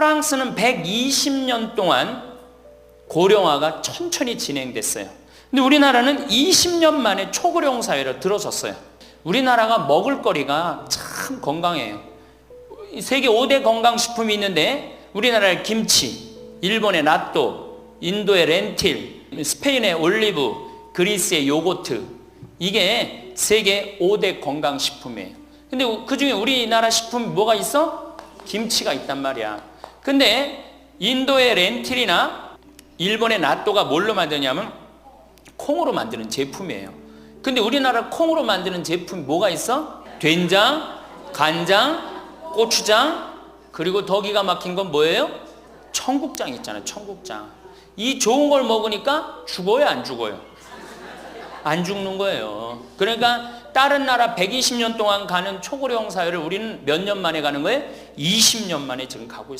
프랑스는 120년 동안 고령화가 천천히 진행됐어요. 근데 우리나라는 20년 만에 초고령 사회로 들어섰어요. 우리나라가 먹을거리가 참 건강해요. 세계 5대 건강식품이 있는데 우리나라의 김치, 일본의 나또, 인도의 렌틸, 스페인의 올리브, 그리스의 요거트 이게 세계 5대 건강식품이에요. 근데 그 중에 우리나라 식품이 뭐가 있어? 김치가 있단 말이야. 근데 인도의 렌틸이나 일본의 나또가 뭘로 만드냐면 콩으로 만드는 제품이에요. 근데 우리나라 콩으로 만드는 제품이 뭐가 있어? 된장, 간장, 고추장, 그리고 더 기가 막힌 건 뭐예요? 청국장 있잖아요. 청국장. 이 좋은 걸 먹으니까 죽어요, 안 죽어요? 안 죽는 거예요. 그러니까 다른 나라 120년 동안 가는 초고령 사회를 우리는 몇 년 만에 가는 거예요? 20년 만에 지금 가고 있어요.